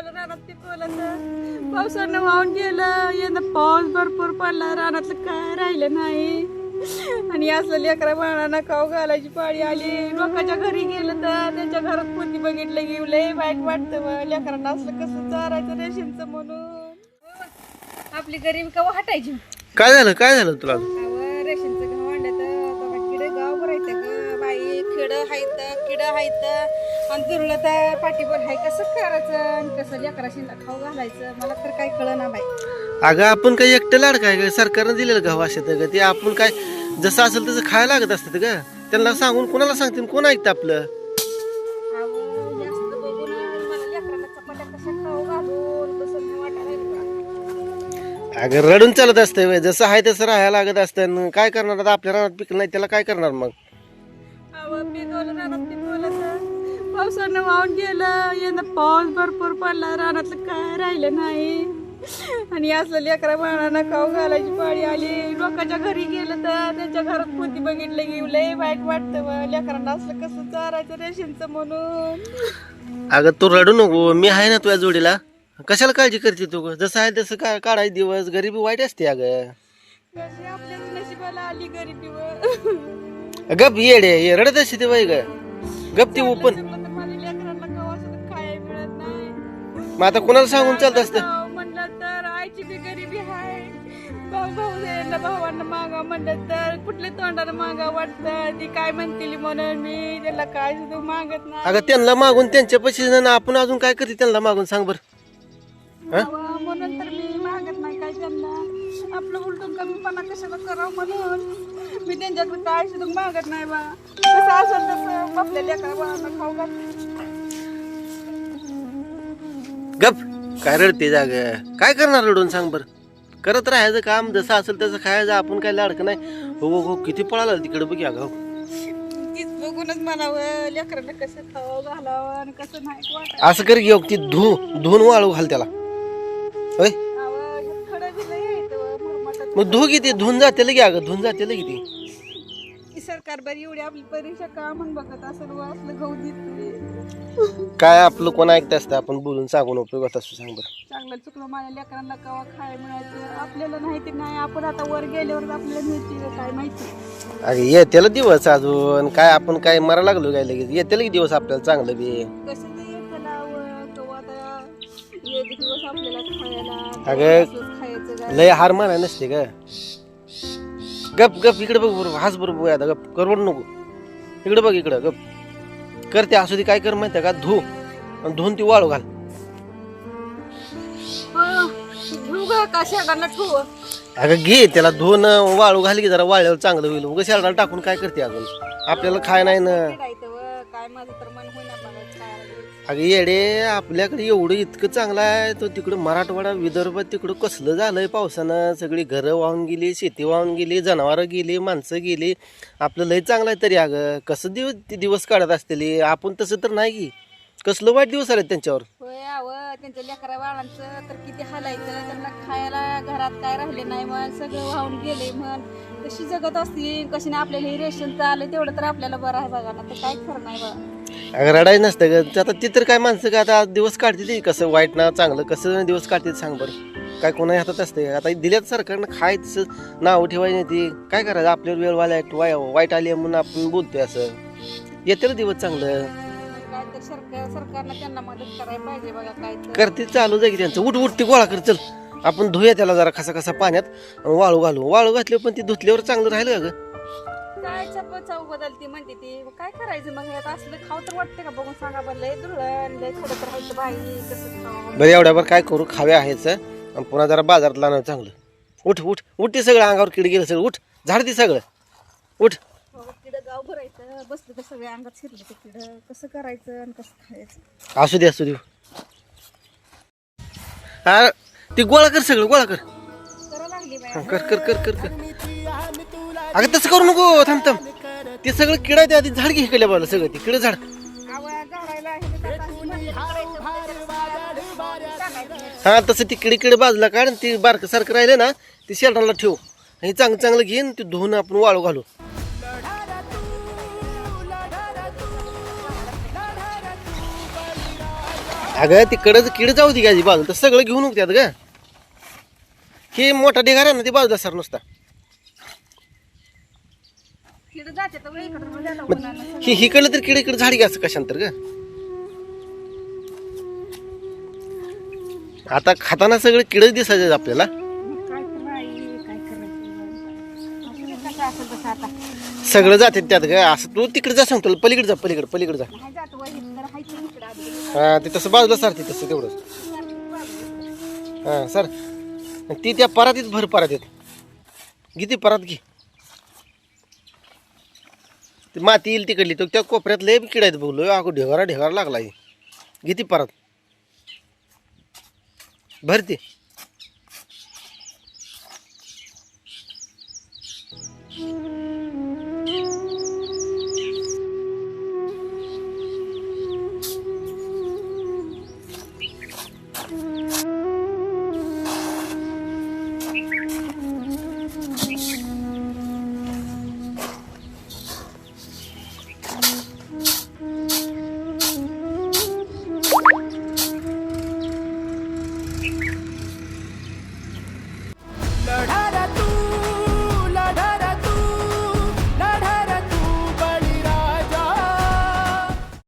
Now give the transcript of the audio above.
पिकवलं रानात पिकवलं तर पावसानं वाहून गेलं. यंदा पाऊस भरपूर पडला रानातलं काय राहिलं नाही. आणि असलं लेकरा बाळांना खाऊ घालायची पाळी आली. लोकांच्या घरी गेलं तर त्यांच्या घरात पोती बघितलं की लय वाईट वाटतं. लेकरांना असलं कसं चारायचं रेशनचं म्हणून. आपली गरीब का हटायची? काय झालं? काय झालं तुला किड हायत किड हायत आणि दुरलं तर पाठीवर हाय कसं करायचं आणि कसं लेकराशी खाऊ घालायचं? मला तर काय कळना बाई. अगं आपण काही एकटं लाड काय सरकारनं दिलेलं गाव अशात ग. ते आपण काय जसं असेल तसं खायला लागत असतं ग. त्यांना सांगून कोणाला सांगतील? कोण ऐकतं आपलं? अहो, जास्त बघून मला लेकरांना चपात्या कशा खाऊ घालून? कसं नाही वाटायला अगं रडून चालत असतं व्हय. जसं आहे तसं राहायला लागत असतं काय करणार? आता आपल्या रानात पिकलं नाही त्याला काय करणार मग? रानात पिकवलं पावसानं वाहून गेलं. यंदा पाऊस भरपूर पडला. रानातलं काय राहिलं नाही. आणि असलं लेकरा बाळांना खाऊ घालायची पाळी आली. लोकांच्या घरी गेलं तर त्यांच्या घरात पोती बघितलं की लय वाईट वाटतं. लेकरांना असलं कसं चारायचं रेशनचं म्हणून. अगं तू रडू नको. मी आहे ना तुझ्या जोडीला. कशाला काळजी करते तू? जसं आहे तसं का काढायचे दिवस. गरिबी वाईट असते अगं. आपल्या नशिबाला आली गरीबीवर गप येडे ये रडत असते ते बाई ग. गप ती ओपन. असं मग आता कोणाला सांगून चालत असतं? म्हणलं तर आईची बी गरिबी आहे. भाऊ भाऊ यांना भावांना मागा म्हणलं तर कुठल्या तोंडानं मागा वाटतं? ती काय म्हणतील म्हणून मी त्याला काय सुद्धा मागत नाही. अगं त्यांना मागून त्यांच्या पैसे आपण अजून काय करते? त्यांना मागून सांग बर. म्हणून तर मी मागत नाही काय त्यांना. आपलं उलटून कमीपणा कशाला करावं म्हणून? मी त्यांच्याकडे काय सुद्धा मागत नाही बा. कसं असेल तसं आपल्या लेकरा बाळांना खाऊ घालते गप. काय रडते जाग? काय करणार रडून सांग बर. करत राहायचं काम जसं असेल तसं खायचं आपण काय लाडकं नाही. हो हो हो किती पळाला तिकडे बघ अगं तीच बघूनच मला लेकरांना कसं खावं घालावं आणि कसं नाही असं कर घेऊ ती धु धुवून वाळू घाल त्याला. होय? मग धु किती? धुवून जाते लगे अगं धुवून जाते लगे ती सरकार बरी एवढी आपली परीक्षा का म्हणून बघत असं असलं गहू देते काय आपलं कोण ऐकत असतं? आपण बोलून सांगून उपयोग होत असतो सांग बरं. चांगलं चुकलं माझ्या लेकरांना कवा खायला मिळायचं? आपल्याला माहिती नाही आपण आता वर गेल्यावर आपल्याला मिळते काय माहिती? अगं येत्याला दिवस अजून. काय आपण काय मरा लागलो काय लगेच? येत्याला की दिवस आपल्याला चांगलं बी? कसं ते त्याला व- कवा आता एक दिवस आपल्याला खायला अगं, लय हार मानाय नसते ग. गप गप इकडे बघ बरोबर हाच बरोबर आता गप करवड नको. इकडे बघ इकडं गप. करते असू दे काय कर माहितीये का? धु. आणि धुवून ती वाळू घाल. का अगं घे त्याला धुवून वाळू घाल की जरा वाळल्यावर चांगलं होईल. उगा शेळाला टाकून काय करते अजून? आपल्याला खाय नाही ना. काय माझं तर मन होईना. अगं येडे आपल्याकडे एवढं इतकं चांगलं आहे तो तिकडं मराठवाडा विदर्भ तिकडं कसलं झालंय पावसानं? सगळी घरं वाहून गेली शेती वाहून गेली जनावरं गेली माणसं गेली. आपलं लय चांगलं आहे तरी अगं. कसं दिवस ते दिवस काढत असतील आपण तसं तर नाही की. कसलं वाईट दिवस आले त्यांच्यावर? होय आव त्यांच्या लेकरा बाळांचं तर किती हालायचं. त्यांना खायला घरात काय राहिले नाही म्हण सगळं वाहून गेले म्हण. कशी जगत असतील कशी नाही आपल्याला हे रेशन आलं तेवढं तर आपल्याला बरं आहे बघा. ना तर काय खरं नाही बघा. अगं रडायचं नसतं ग. आता ती तर काय माणसं का आता दिवस काढते ती. कसं वाईट ना चांगलं कसं दिवस काढते सांग बरं. काय कोणा हातात असते आता दिल्यात सरकारनं खायचं नाव ठेवायचं नाही ती. काय करायचं? आपल्यावर वेळ वाईट वाय वाईट आली म्हणून आपण बोलतोय असं. येते ना दिवस चांगलं. काय तर सरकार सरकारनं त्यांना मदत करायला पाहिजे बघा काय तर. करते चालू जाईल की त्यांचं. उठ उठ ती गोळा कर चल. आपण धुया त्याला जरा कसा कसा पाण्यात वाळू घालू. वाळू घातली पण ती धुतल्यावर चांगलं राहिलं का ग? काय चप चव बदलती म्हणते ती? मग काय करायचं मग? आता असलं खाऊ तर वाटते का? बघून सांगा बरं लय धुळण लय थोडं तर राहायचं बाई कसं बरं एवढ्यावर काय करू? खावे आहेच आणि पुन्हा जरा बाजारात लावणं चांगलं. उठ उठ उठ ते सगळं अंगावर किड गेलं सगळं उठ. झाड ती सगळं. उठ. हो, किडं गाव भरायचं बसलं तर सगळे अंगात शिरलं ते किडं. कसं करायचं आणि कसं खायचं? असू दे असू दे. हा ती गोळा कर सगळं गोळा कर. करा लागली बाई. कर कर कर कर कर. अगं तसं करू नको थांब थांब. ते सगळं किडं आहे ते आधी झाड घे केल्या बाजूला सगळं ते किड झाड. हा तसं ती किडी किड बाजूला काढ आणि ती बारक सारखं राहिलं ना ती शेल्टरला ठेव. आणि चांगलं चांगलं घेऊन ते धुवून आपण वाळू घालू. अगं तिकडं किड जाऊ दे गाजी बाजू तर सगळं घेऊन त्यात ग. हे मोठा ढेगार आहे ना ते बाजूला सर नुसता. तिथं जाते तर वळ इकडं मग त्याला मग उन्हानं ही हिकडलं तर किड इकडे झाडी घ्यायचं कशांतर ग? आता खाताना सगळं किडच दिसायचं आपल्याला. काय तर आई, काय करायचं? असं कसं असेल तसं आता. सगळं जाते त्यात ग. असं तू तिकडे जा सांगतो पलीकडे जा पलीकडे पलीकडे जा. नाही जात वय जरा हायचं इकडं आधी. हा ते तसं बाजूला सारते तसं तेवढंच. हा सर. ती त्या परातीत भर परातीत. किती परात घे. ती माती येईल तिकडली. तो त्या कोपऱ्यात लय किडायत बघलो अगो ढेगारा ढेगारा लागला किती परत. भरते